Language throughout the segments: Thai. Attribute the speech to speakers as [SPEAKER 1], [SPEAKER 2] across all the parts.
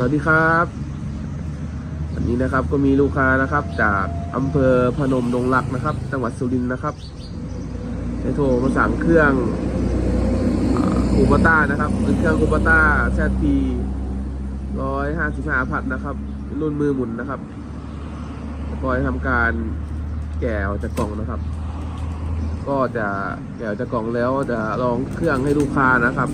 [SPEAKER 1] สวัสดีครับวันนี้นะครับก็มีลูกค้านะครับ จากอำเภอพนมดงรักนะครับ จังหวัดสุรินทร์นะครับได้โทรมาสั่งเครื่องคูปต้านะครับเป็นเครื่องคูปต้าแซทีร้อยห้าสิบห้าพัดนะครับรุ่นมือหมุนนะครับคอยทำการแกะออกจากกล่องนะครับ ก็จะแกะออกจากกล่องแล้วจะลองเครื่องให้ลูกค้านะครับ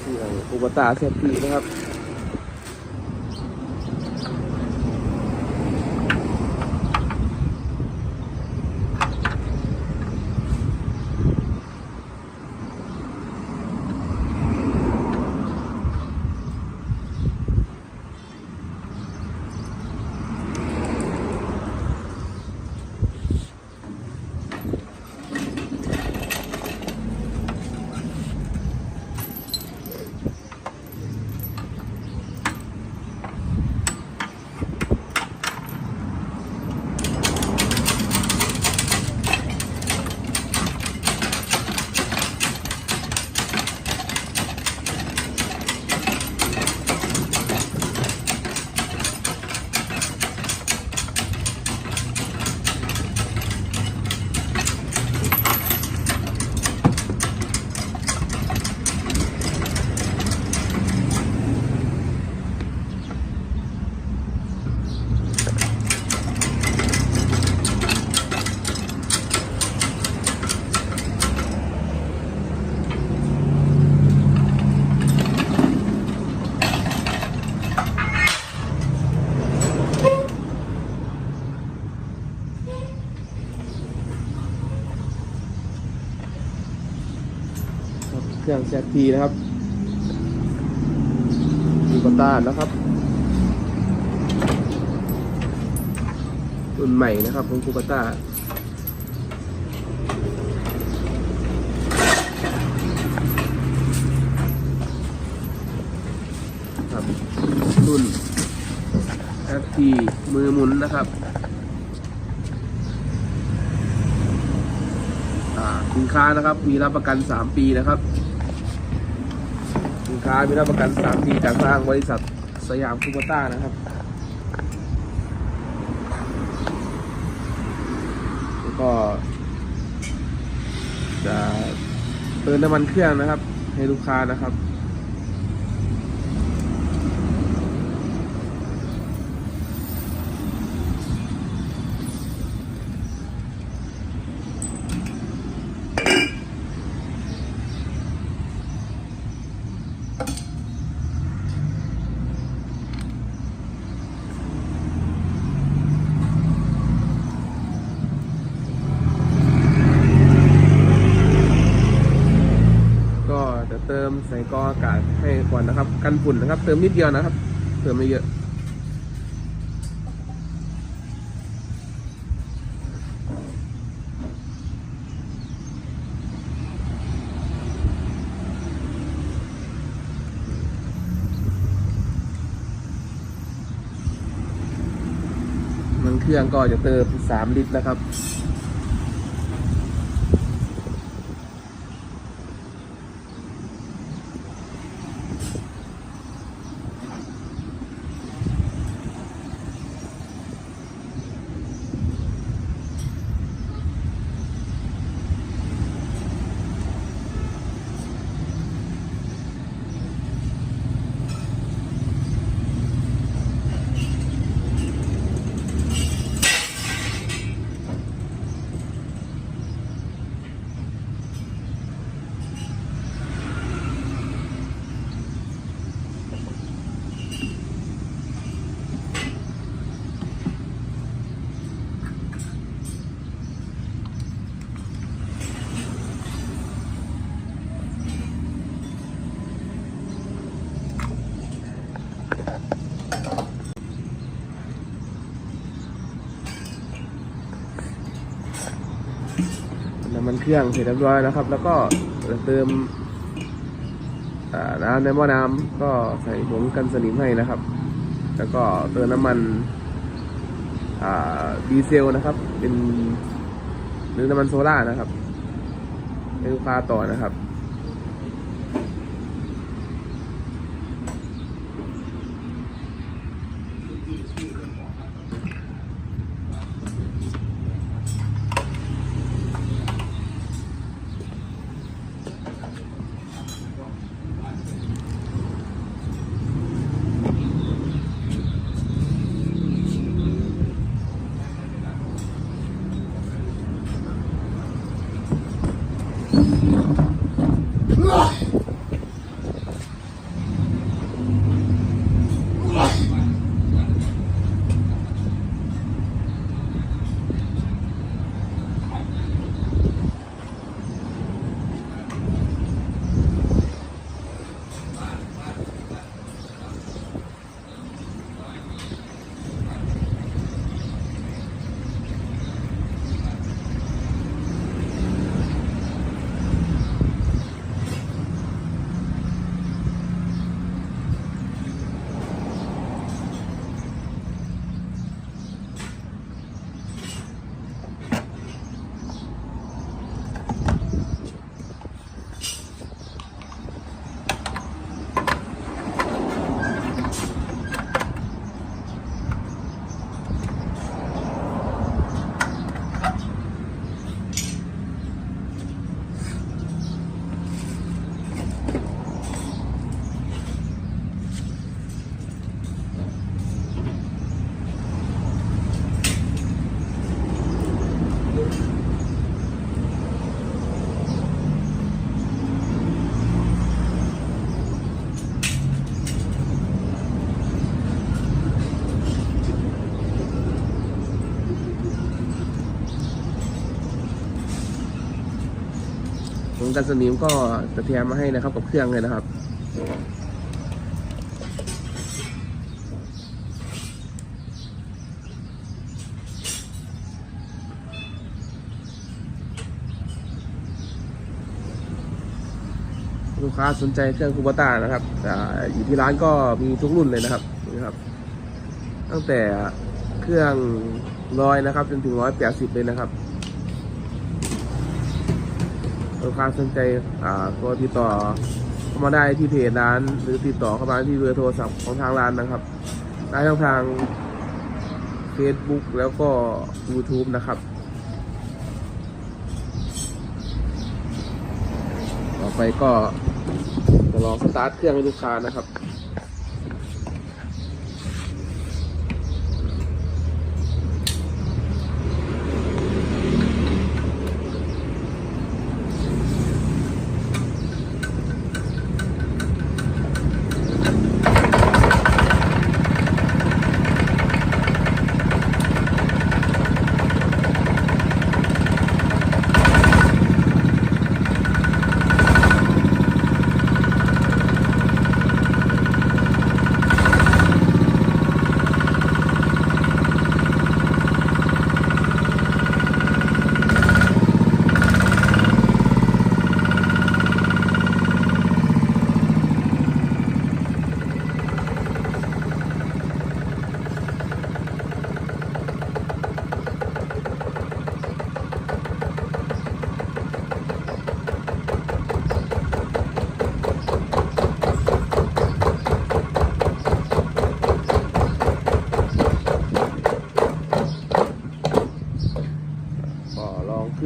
[SPEAKER 1] เครื่องอุป ตาเซฟตี้นะครับ เครื่องแซทีนะครับอุปตานะครับ รุ่นใหม่นะครับของคูปต้าครับรุ่น FT มือหมุนนะครับอ่าสินค้านะครับ มีรับประกัน 3 ปีนะครับ สินค้ามีรับประกัน 3 ปีจากทางบริษัทสยามคูปต้านะครับแล้วก็ จะเติมน้ำมันเครื่องนะครับ ให้ลูกค้านะครับ ก็จะเติมใส่กรองอากาศให้ กันฝุ่นนะครับ เติมนิดเดียวนะครับ เติมไม่เยอะ มันเครื่องก็จะเติม 3 ลิตรนะครับ เครื่องเสร็จเรียบร้อยนะครับ แล้วก็เติมน้ำในหม้อน้ำก็ใส่ผงกันสนิมให้นะครับ แล้วก็เติมน้ำมันดีเซลนะครับ เป็นหรือน้ำมันโซล่านะครับให้ลูกค้าต่อนะครับ กันสนิมก็จะแถมมาให้นะครับกับเครื่องเลยนะครับลูกค้าสนใจเครื่องคูบาต้านะครับอยู่ที่ร้านก็มีทุกรุ่นเลยนะครับนี่ครับ ตั้งแต่เครื่องร้อยนะครับจนถึงร้อยแปดสิบเลยนะครับ ลูกค้าสนใจอ่าก็ติดต่อเข้ามาได้ที่เพจร้าน หรือติดต่อเข้ามาที่เบอร์โทรศัพท์ของทางร้านนะครับได้ทั้งทาง Facebook แล้วก็ YouTube นะครับต่อไปก็จะลองสตาร์ทเครื่องให้ลูกค้านะครับ ก็ลองเค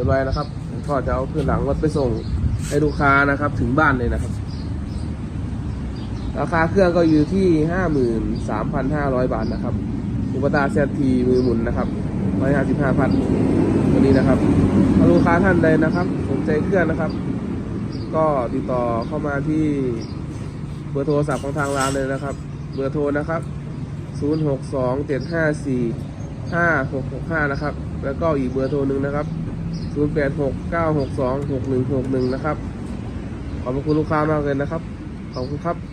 [SPEAKER 1] เรียบร้อยนะครับแล้วก็จะเอาเครื่องหลังรถไปส่งให้ลูกค้านะครับ ถึงบ้านเลยนะครับ ราคาเครื่องก็อยู่ที่ห้าหมื่นสามพันห้าร้อยบาทนะครับอุปตาเซทีมือหมุนนะครับร้อยห้าสิบห้าพันตัวนี้นะครับถ้าลูกค้าท่านใดนะครับ สนใจเครื่องนะครับ ก็ติดต่อเข้ามาที่เบอร์โทรศัพท์ของทางร้านเลยนะครับ เบอร์โทรนะครับศูนย์หกสองเจ็ดห้าสี่ห้าหกหกห้านะครับ แล้วก็อีกเบอร์โทรหนึ่งนะครับ ศูนย์แปดหกเก้าหกสองหกหนึ่งหกหนึ่งนะครับ ขอบคุณลูกค้ามากเลยนะครับ ขอบคุณครับ